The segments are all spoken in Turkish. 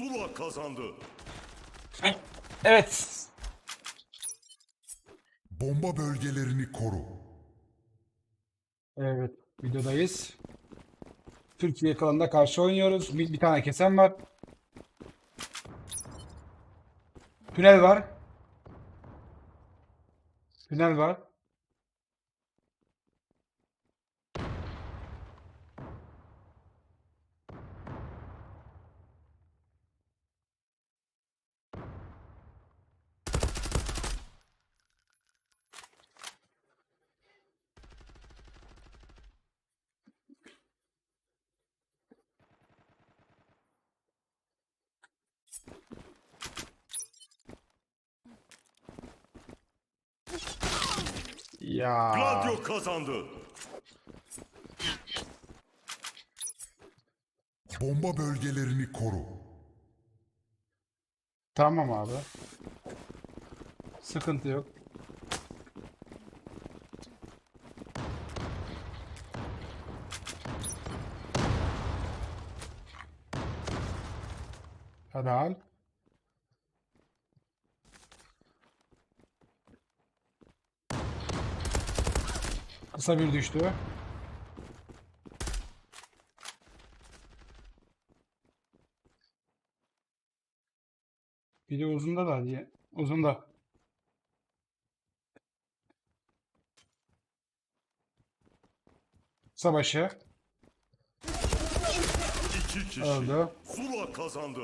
Zula kazandı. Evet. Bomba bölgelerini koru. Evet. Videodayız. Türkiye kanalına karşı oynuyoruz. Bir, bir tane kesen var. Tünel var. Tünel var. Ya. Gladio kazandı. Bomba bölgelerini koru. Tamam abi. Sıkıntı yok. Helal. Kısa bir düştü. Bir de uzunda da diye. Uzunda. Savaşı İki kişi. öldü. Zula kazandı.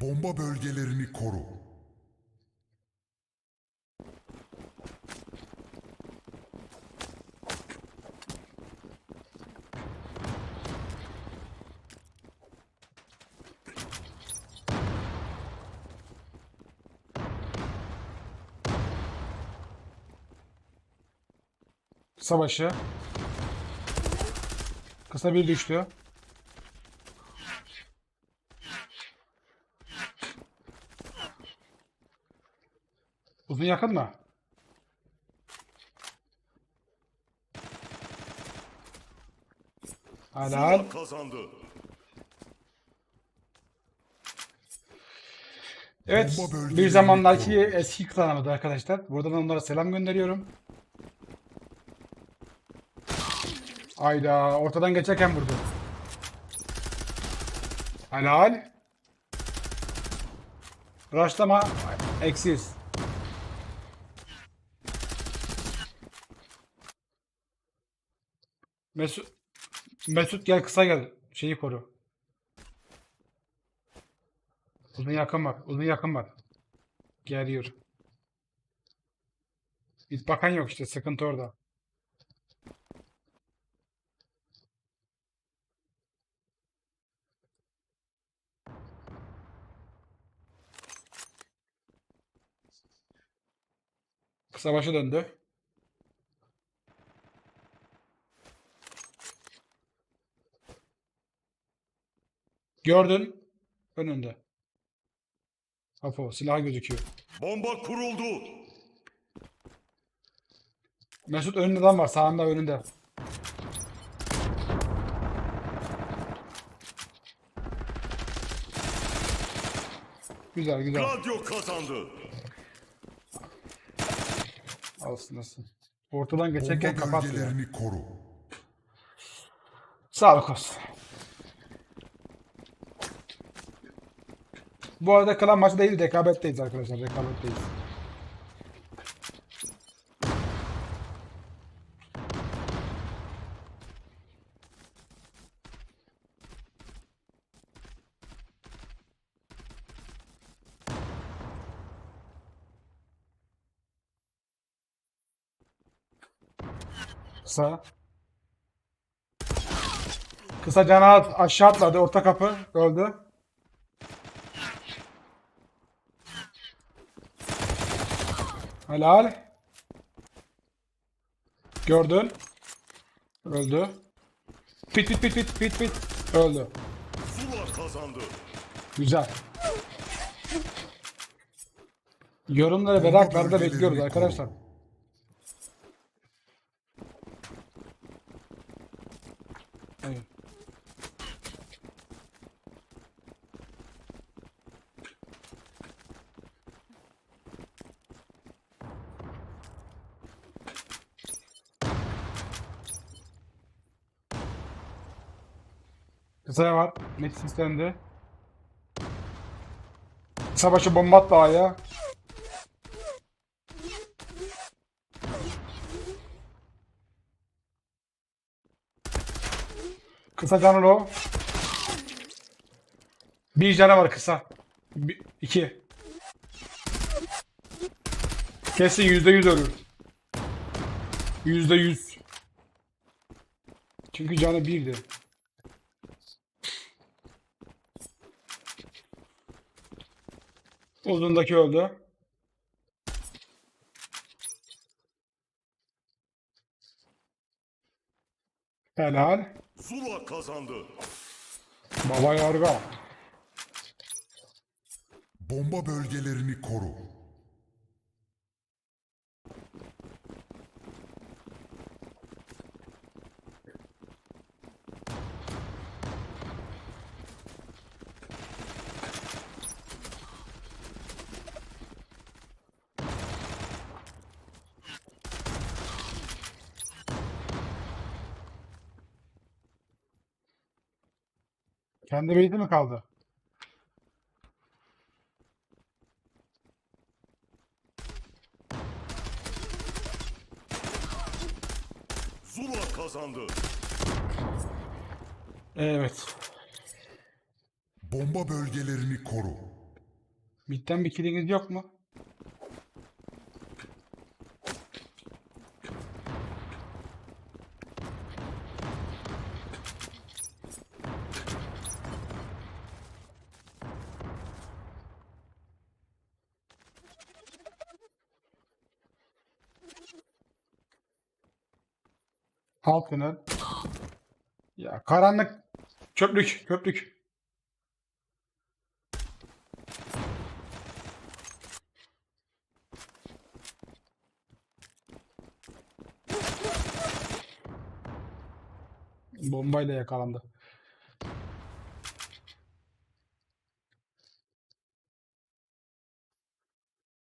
Bomba bölgelerini koru. Savaşı. Kısa bir düştü. Uzun yakın mı? Helal. Kazandı. Evet, bir zamanlarki eski klanımdı arkadaşlar. Buradan onlara selam gönderiyorum. Ayda ortadan geçerken vurdu. Helal. Raşlama eksiz. Mesut Mesut gel kısa gel. Şeyi koru. Uzun yakın var. Uzun yakın var. Geliyor. Hiç bakan yok işte. Sıkıntı orada. Kısa başı döndü. Gördün. Önünde. Apo silah gözüküyor. Bomba kuruldu. Mesut önünde adam var. Sağında önünde. Güzel güzel. Gladio kazandı. Alsın. Ortadan geçerken Bomba kapat bölgelerini koru. Sağlık olsun. Bu arada kalan maçı değil rekabetteyiz arkadaşlar. Rekabetteyiz. Kısa. Kısa cana aşağı atladı. Orta kapı. Öldü. Helal. Gördün. Öldü. Pit pit pit pit pit pit. Öldü. Zula kazandı. Güzel. Yorumları merakla bekliyoruz arkadaşlar. Kısaya var. Net sistemde. Kısa başı bomba attı A'ya. Kısa canı o. Bir canı var kısa. Bir, iki. Kesin yüzde yüz ölür. Yüzde yüz. Çünkü canı birdi. Uzundaki öldü. Helal. Zula kazandı. Baba yarga. Bomba bölgelerini koru. Kendi beyti mi kaldı? Zula kazandı. Evet. Bomba bölgelerini koru. Midden bir killiniz yok mu? Alt tünel. Ya karanlık. Çöplük, köprük. Bombayla yakalandı.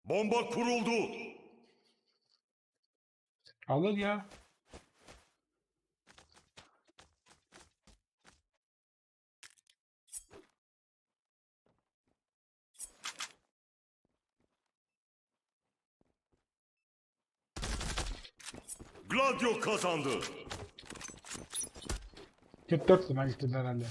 Bomba kuruldu. Alır ya. Gladio kazandı. 44 ben gittim herhalde.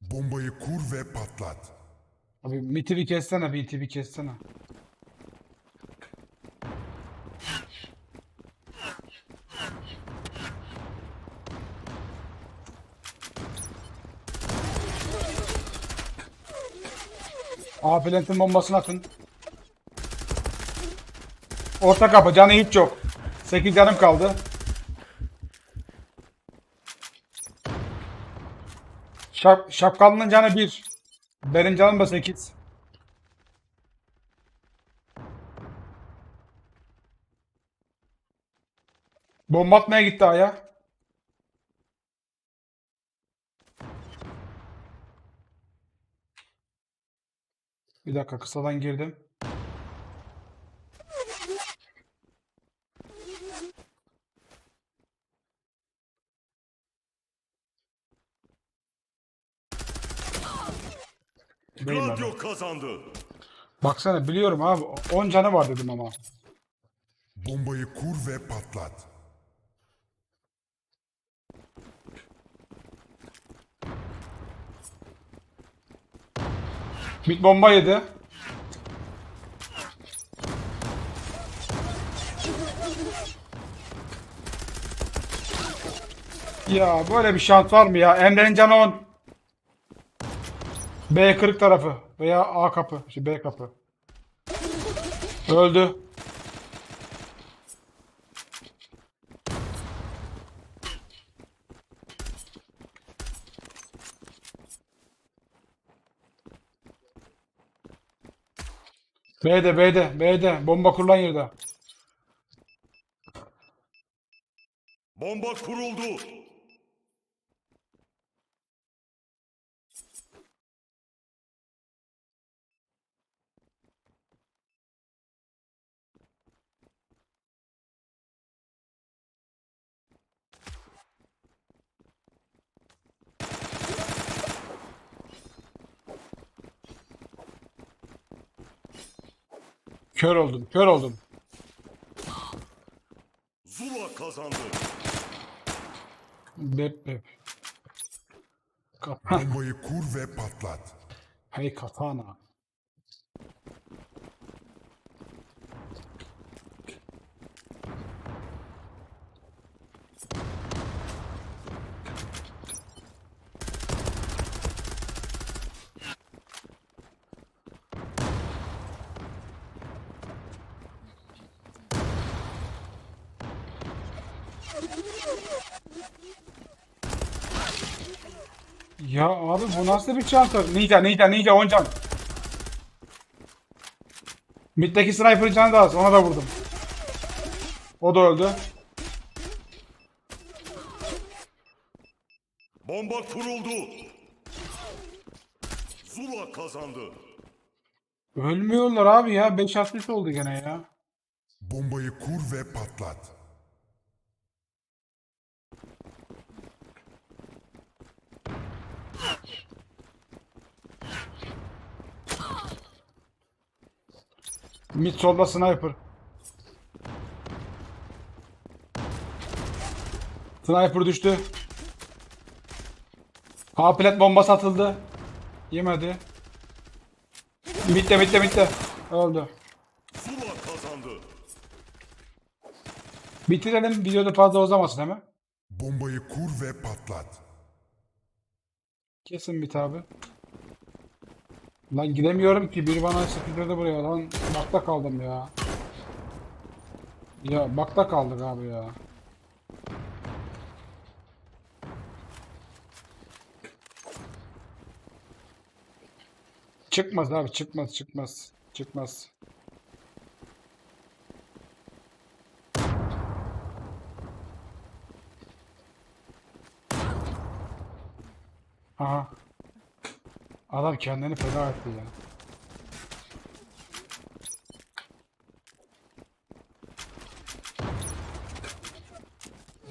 Bombayı kur ve patlat. Abi miti bir kessene, miti bir kessene. A bombasını atın. Orta kapı canı hiç yok. 8 canım kaldı. Şap, şapkalının canı 1. Benim canım da 8. Bomba atmaya gitti aya. Bir dakika kısadan girdim. Gladio kazandı. Baksana biliyorum abi 10 canı var dedim ama. Bombayı kur ve patlat. Mid bomba yedi. Ya böyle bir şans var mı ya? Emre'nin canı 10. B kırık tarafı veya A kapı. Şey B kapı. Öldü. B'de B'de B'de bomba kurulan yerde. Bomba kuruldu. Kör oldum. Kör oldum. Zula kazandı. Bep bep. Kapa. Bombayı kur ve patlat. hey katana. Ya abi bu nasıl bir çanta? Ninja, ninja, ninja 10 can. Mid'deki sniper canı da az. Ona da vurdum. O da öldü. Bomba kuruldu. Zula kazandı. Ölmüyorlar abi ya. 5 asist oldu gene ya. Bombayı kur ve patlat. Mid solda sniper. Sniper düştü. Ha plat bomba satıldı. Yemedi. Midde midde midde. Öldü. Zula kazandı. Bitirelim. Videoda fazla uzamasın hemen. Bombayı kur ve patlat. Kesin bit abi. Lan gidemiyorum ki. Biri bana sıkıştırdı buraya lan. Bakta kaldım ya. Ya bakta kaldık abi ya. Çıkmaz abi çıkmaz çıkmaz. Çıkmaz. Adam kendini feda etti ya.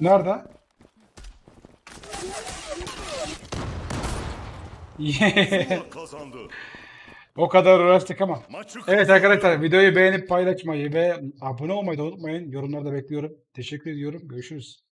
Nerede? Kazandı. o kadar uğraştık ama. Evet arkadaşlar videoyu beğenip paylaşmayı ve abone olmayı da unutmayın. Yorumlarda bekliyorum. Teşekkür ediyorum. Görüşürüz.